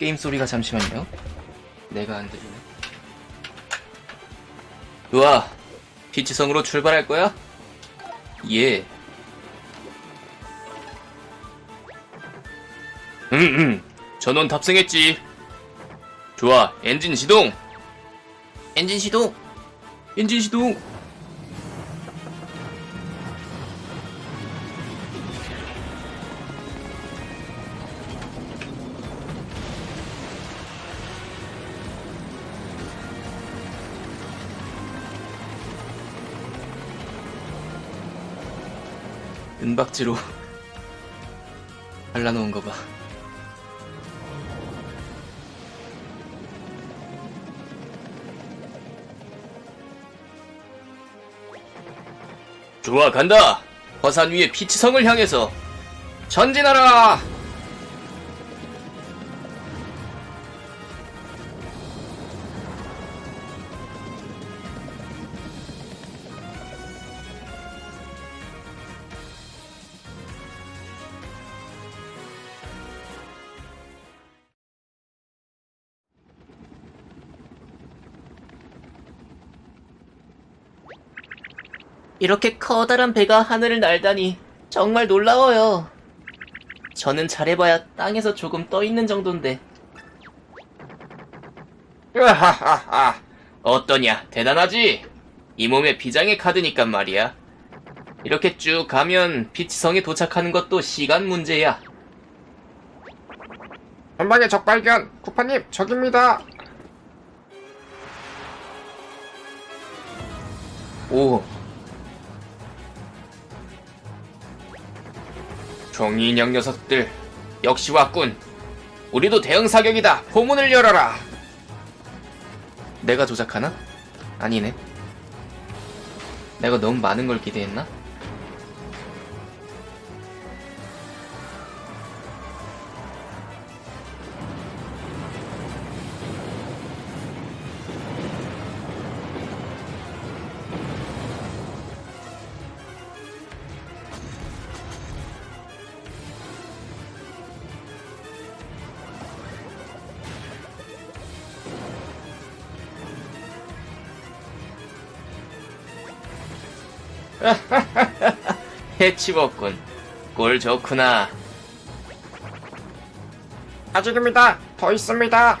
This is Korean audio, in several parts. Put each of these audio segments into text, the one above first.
게임 소리가 잠시만요. 내가 안 들리네. 우와, 피치성으로 출발할 거야? 예. 음, 음. 전원 탑승했지. 좋아, 엔진 시동. 엔진 시동. 엔진 시동. 은박지로 발라놓은 거 봐. 좋아, 간다! 화산 위의 피치성을 향해서 전진하라! 이렇게 커다란 배가 하늘을 날다니 정말 놀라워요. 저는 잘해봐야 땅에서 조금 떠 있는 정도인데. 으하하하. 어떠냐? 대단하지? 이 몸에 비장의 카드니까 말이야. 이렇게 쭉 가면 피치성에 도착하는 것도 시간 문제야. 전방에 적 발견! 쿠파님, 적입니다! 오. 종이인형 녀석들 역시 왔군. 우리도 대응 사격이다. 포문을 열어라. 내가 조작하나? 아니네. 내가 너무 많은 걸 기대했나? 해치웠군. 꼴 좋구나. 아직입니다! 더 있습니다!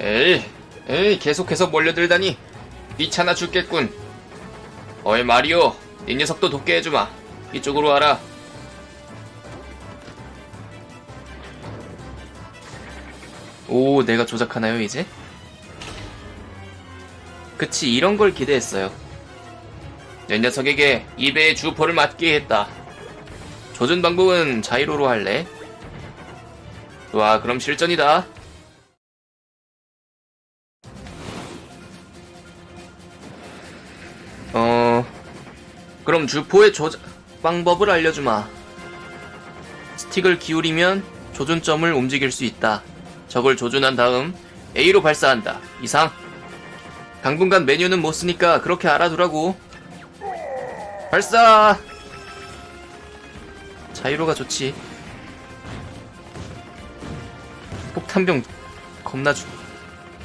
에이, 에이, 계속해서 몰려들다니 귀찮아 죽겠군. 어이 마리오, 네 녀석도 돕게 해주마. 이쪽으로 와라. 오, 내가 조작하나요 이제? 그치, 이런 걸 기대했어요. 내 녀석에게 이 배의 주포를 맡게 했다. 조준 방법은 자이로로 할래? 좋아, 그럼 실전이다. 어, 그럼 주포의 조작 방법을 알려주마. 스틱을 기울이면 조준점을 움직일 수 있다. 적을 조준한 다음 A로 발사한다. 이상. 당분간 메뉴는 못 쓰니까 그렇게 알아두라고. 발사! 자유로가 좋지. 폭탄병 겁나 죽,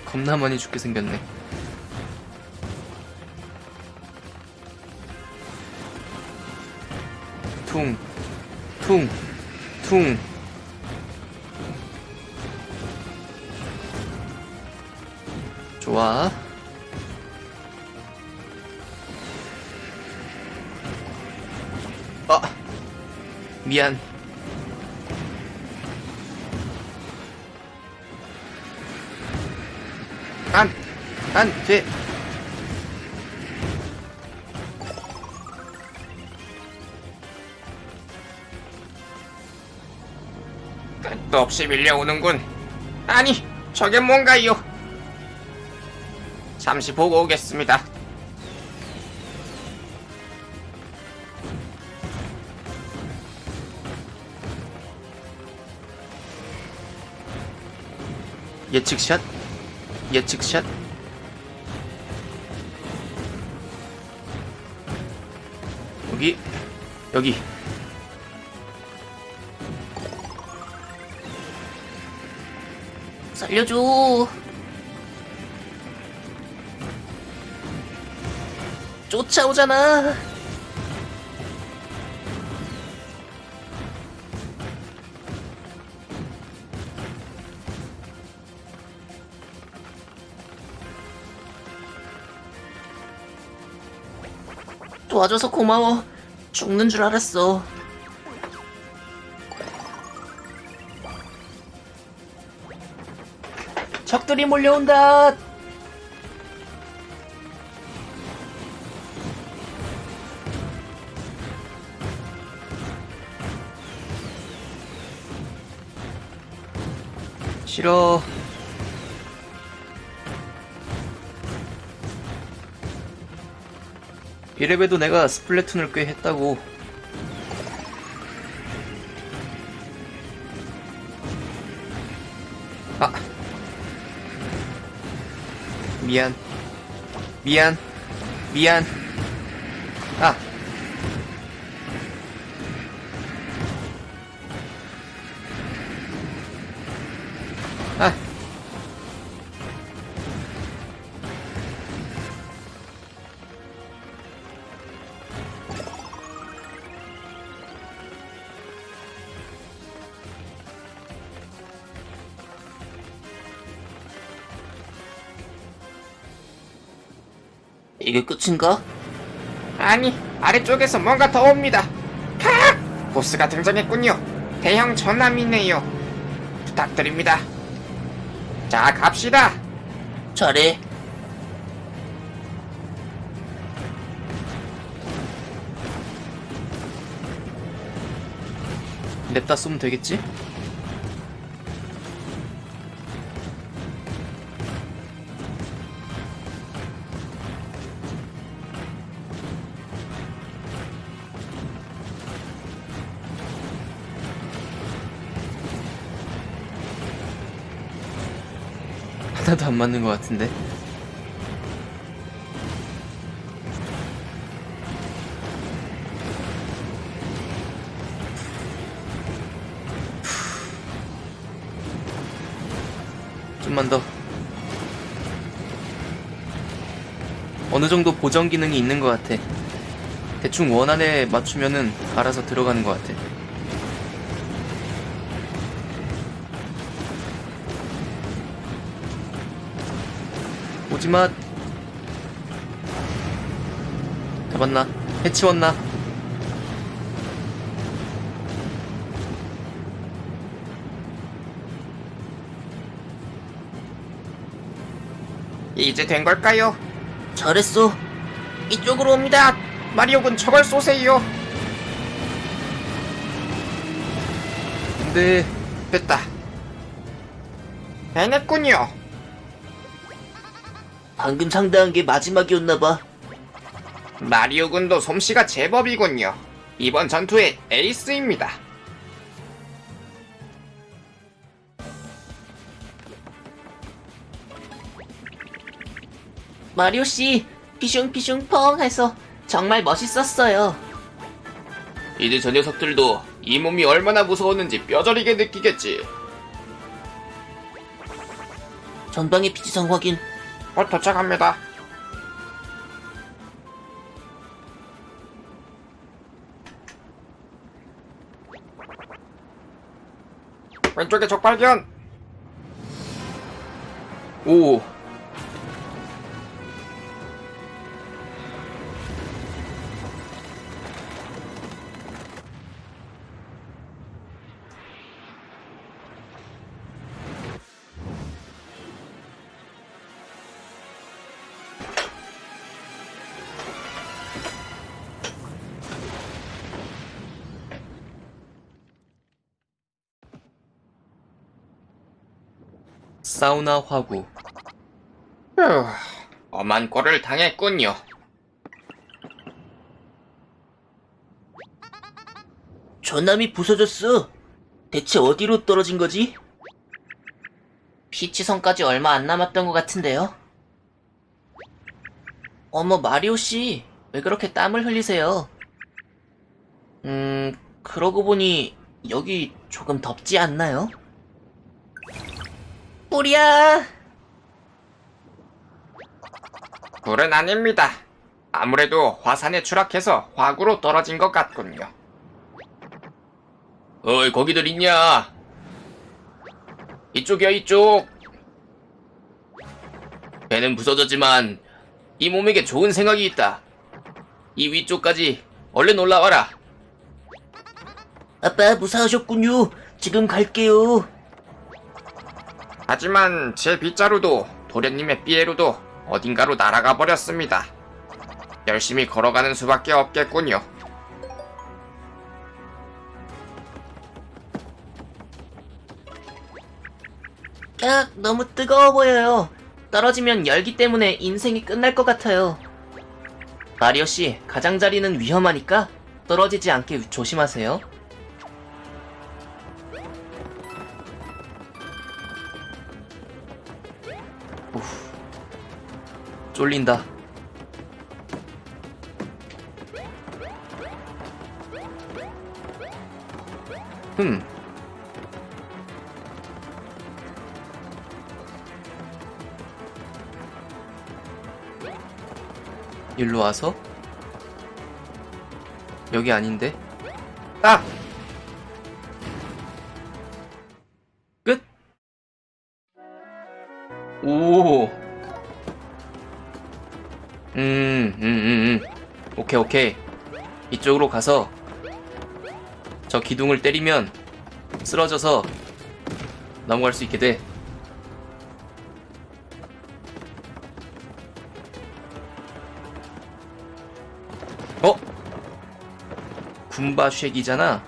겁나 많이 죽게 생겼네. 퉁, 퉁, 퉁. 좋아. 아, 미안. 안, 안 돼. 끝도 없이 밀려오는군. 아니, 저게 뭔가요? 잠시 보고 오겠습니다. 예측샷, 예측샷. 여기 여기 살려줘 쫓아오잖아. 도와줘서 고마워. 죽는 줄 알았어. 적들이 몰려온다 싫어 이래봬도 내가 스플래툰을 꽤 했다고. 아. 미안. 미안. 미안 아. 이게 끝인가? 아니, 아래쪽에서 뭔가 더 옵니다. 하! 보스가 등장했군요. 대형 전함이네요. 부탁드립니다. 자, 갑시다. 잘해. 냅다 쏘면 되겠지? 맞는 것 같은데. 좀만 더. 어느 정도 보정 기능이 있는 것 같아. 대충 원 안에 맞추면은 알아서 들어가는 것 같아. 오지마. 잡았나? 해치웠나? 이제 된 걸까요? 잘했어. 이쪽으로 옵니다. 마리오군 저걸 쏘세요. 근데 됐다. 해냈군요. 방금 상대한 게 마지막이었나봐. 마리오 군도 솜씨가 제법이군요. 이번 전투의 에이스입니다. 마리오 씨, 피숑피숑 해서 정말 멋있었어요. 이제 저 녀석들도 이 몸이 얼마나 무서웠는지 뼈저리게 느끼겠지. 전방의 피지성 확인. 곧 도착합니다. 왼쪽에 적 발견! 오. 사우나 화구. 휴, 엄한 꼴을 당했군요. 전함이 부서졌어. 대체 어디로 떨어진 거지? 피치성까지 얼마 안 남았던 것 같은데요. 어머 마리오 씨, 왜 그렇게 땀을 흘리세요? 음, 그러고 보니 여기 조금 덥지 않나요? 뿌리야! 불은 아닙니다. 아무래도 화산에 추락해서 화구로 떨어진 것 같군요. 어이, 거기들 있냐? 이쪽이야, 이쪽. 배는 부서졌지만 이 몸에게 좋은 생각이 있다. 이 위쪽까지 얼른 올라와라. 아빠 무사하셨군요. 지금 갈게요. 하지만 제 빗자루도 도련님의 삐에로도 어딘가로 날아가 버렸습니다. 열심히 걸어가는 수밖에 없겠군요. 야, 너무 뜨거워 보여요. 떨어지면 열기 때문에 인생이 끝날 것 같아요. 마리오 씨, 가장자리는 위험하니까 떨어지지 않게 조심하세요. 쫄린다. 흠. 일로 와서 여기 아닌데? 아! 오케이, 오케이. 이쪽으로 가서 저 기둥을 때리면 쓰러져서 넘어갈 수 있게 돼. 어? 군바 쉑이잖아.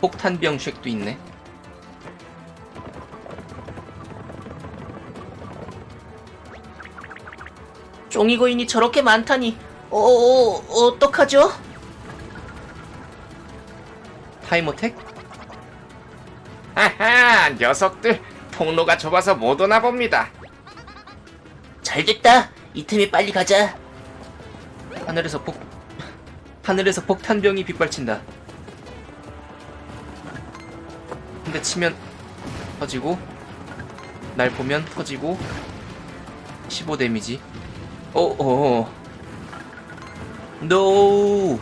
폭탄병 쉑도 있네. 종이고인이 저렇게 많다니. 어, 어, 어떡하죠? 타임어택? 하하, 녀석들 통로가 좁아서 못 오나 봅니다. 잘됐다. 이 틈에 빨리 가자. 하늘에서 폭 하늘에서 폭탄병이 빗발친다. 한대 치면 터지고 날 보면 터지고 15 데미지. 오, 오. 노.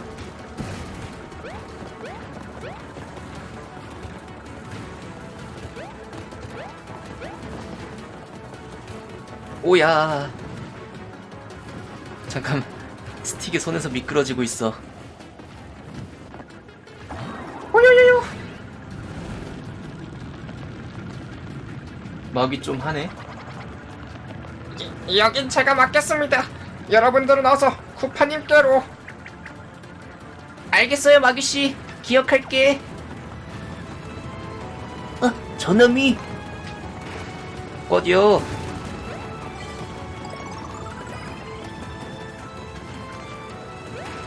오야. 잠깐 스틱이 손에서 미끄러지고 있어. 오요요요. 막이 좀 하네. 여긴 제가 맡겠습니다. 여러분들은 어서 쿠파님께로. 알겠어요, 마귀 씨. 기억할게. 아, 저놈이. 어디요?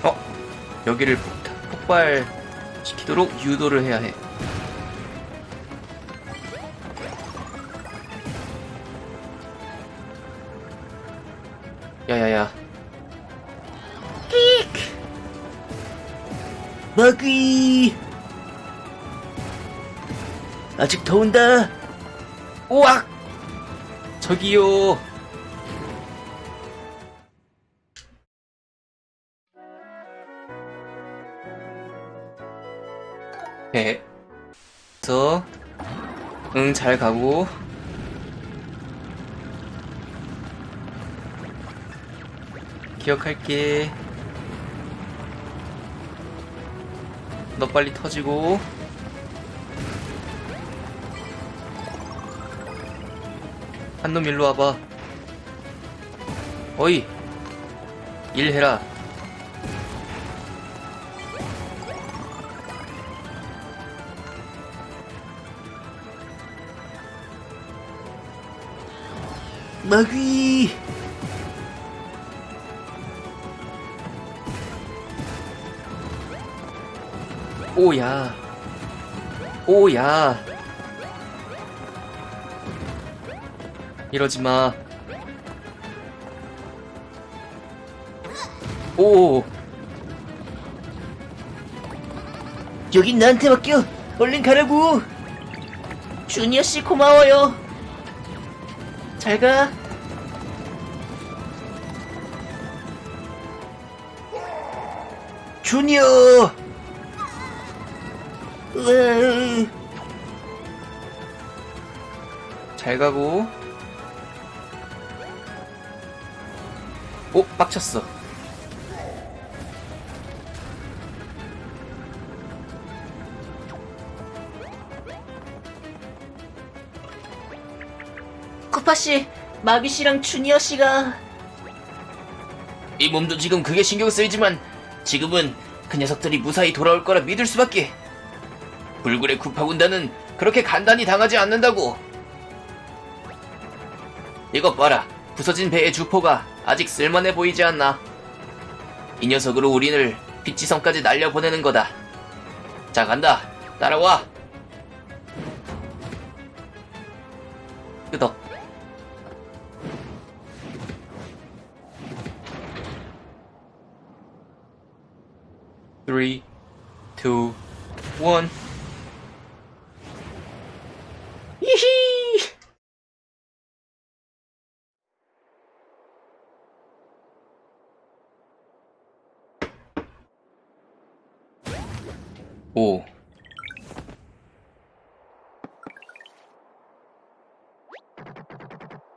어, 여기를 폭, 폭발 시키도록 유도를 해야 해. 아직 더운다. 우악! 저기요. 네. 저, 응, 잘 가고. 기억할게. 너 빨리 터지고. 한 놈 일로 와봐. 어이. 일해라. 마귀. 오야. 오야. 이러지 마. 오. 여긴 나한테 맡겨. 얼른 가라고. 주니어 씨 고마워요. 잘 가. 주니어. 잘 가고. 오, 빡쳤어. 쿠파 씨, 마비 씨랑 주니어 씨가 이 몸도 지금 그게 신경 쓰이지만 지금은 그 녀석들이 무사히 돌아올 거라 믿을 수밖에. 불굴의 쿠파 군단은 그렇게 간단히 당하지 않는다고. 이것 봐라. 부서진 배의 주포가 아직 쓸만해 보이지 않나. 이 녀석으로 우리를 피치성까지 날려보내는 거다. 자, 간다. 따라와. 끄덕. Three, 오.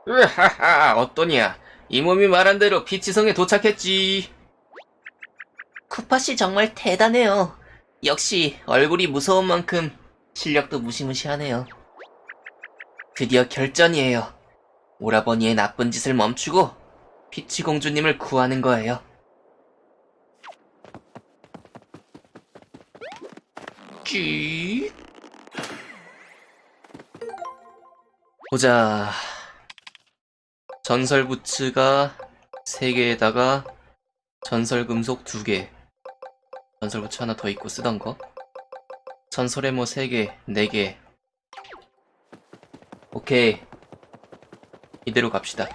으하하 어떠냐? 이 몸이 말한 대로 피치성에 도착했지. 쿠파씨 정말 대단해요. 역시 얼굴이 무서운 만큼 실력도 무시무시하네요. 드디어 결전이에요. 오라버니의 나쁜 짓을 멈추고 피치 공주님을 구하는 거예요. 쥐. 보자. 전설 부츠가 3개에다가 전설 금속 2개. 전설 부츠 하나 더 있고 쓰던 거. 전설의 뭐 3개, 4개. 오케이. 이대로 갑시다.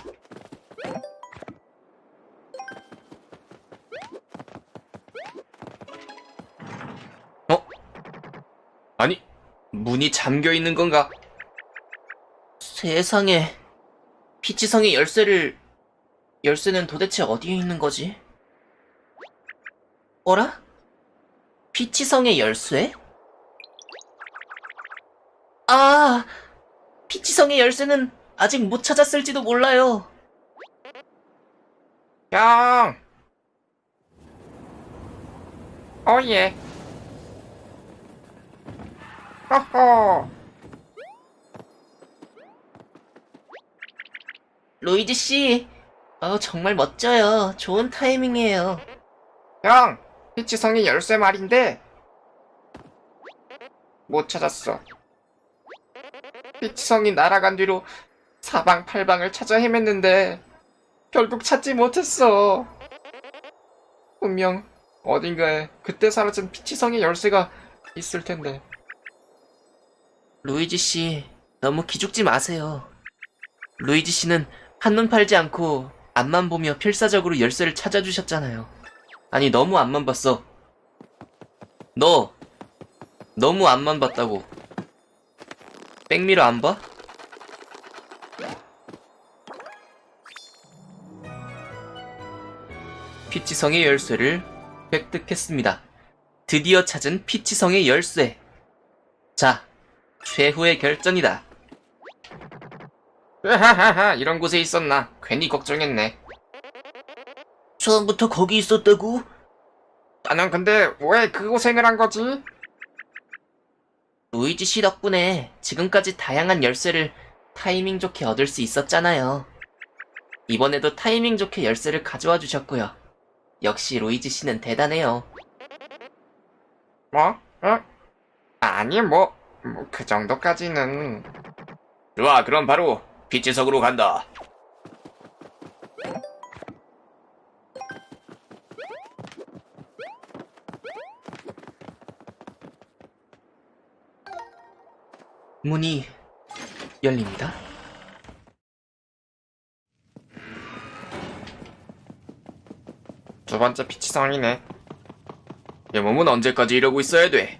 문이 잠겨 있는 건가? 세상에. 피치성의 열쇠를, 열쇠는 도대체 어디에 있는 거지? 어라? 피치성의 열쇠? 아, 피치성의 열쇠는 아직 못 찾았을지도 몰라요. 형! 어예. 허허. 로이즈 씨, 어, 정말 멋져요. 좋은 타이밍이에요. 형! 피치성이 열쇠 말인데 못 찾았어. 피치성이 날아간 뒤로 사방팔방을 찾아 헤맸는데 결국 찾지 못했어. 분명 어딘가에 그때 사라진 피치성의 열쇠가 있을 텐데. 루이지 씨, 너무 기죽지 마세요. 루이지 씨는 한눈 팔지 않고 앞만 보며 필사적으로 열쇠를 찾아주셨잖아요. 아니, 너무 앞만 봤어. 너, 너무 앞만 봤다고. 백미러 안 봐? 피치성의 열쇠를 획득했습니다. 드디어 찾은 피치성의 열쇠. 자, 최후의 결전이다. 으하하하 이런 곳에 있었나 괜히 걱정했네. 처음부터 거기 있었다고? 나는 근데 왜 그 고생을 한 거지? 루이지 씨 덕분에 지금까지 다양한 열쇠를 타이밍 좋게 얻을 수 있었잖아요. 이번에도 타이밍 좋게 열쇠를 가져와 주셨고요. 역시 루이지 씨는 대단해요. 뭐? 어? 아니 뭐, 뭐 그 정도까지는 좋아, 그럼 바로 빛지석으로 간다. 문이 열립니다. 두 번째 피치성이네. 이 몸은 언제까지 이러고 있어야 돼?